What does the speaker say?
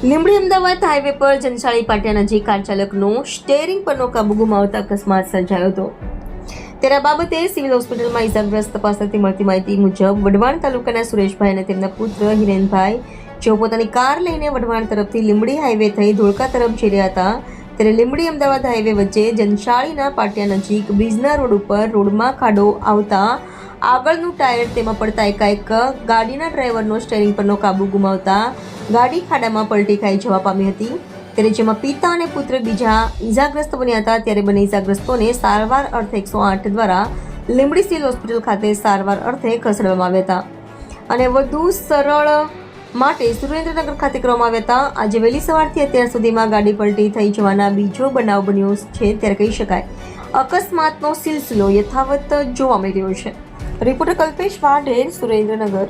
Limbdi Ahmedabad highway પર જનશાળી પાટિયા નજીક car ચાલકનો steering પરનો કાબુ ગુમાવતા અકસ્માત સર્જાયો હતો. ત્યારે બાબતે સિવિલ હોસ્પિટલમાં ઇજાગ્રસ્ત પાસેથી મળતી માહિતી મુજબ વઢવાણ તાલુકાના સુરેશભાઈ અને તેમના પુત્ર હિરેનભાઈ જેઓ પોતાની કાર લઈને વઢવાણ તરફથી લીંબડી હાઈવે થઈ ધોળકા તરફ જઈ રહ્યા હતા, ત્યારે લીંબડી અમદાવાદ હાઈવે વચ્ચે જનશાળીના પાટિયા નજીક બ્રિજના રોડ ઉપર રોડમાં ખાડો આવતા આગળનું ટાયર તેમાં પડતા એકાએક ગાડીના ડ્રાઈવરનો સ્ટેરિંગ પરનો કાબુ ગુમાવતા ગાડી ખાડામાં પલટી ખાઈ જવા પામી હતી. ત્યારે જેમાં પિતા અને પુત્ર બીજા ઈજાગ્રસ્ત બન્યા હતા, ત્યારે બંને ઈજાગ્રસ્તોને સારવાર અર્થે એકસો આઠ દ્વારા લીંબડી સિવિલ હોસ્પિટલ ખાતે સારવાર અર્થે ખસેડવામાં આવ્યા હતા. અને વધુ સરળ માટે સુરેન્દ્રનગર ખાતે કરવામાં આવ્યા હતા. આજે વહેલી સવારથી અત્યાર સુધીમાં ગાડી પલટી થઈ જવાના બીજો બનાવ બન્યો છે, ત્યારે કહી શકાય. અકસ્માતનો સિલસિલો યથાવત જોવા મળી રહ્યો છે. રિપોર્ટર કલ્પેશ વાઢેર સુરેન્દ્રનગર.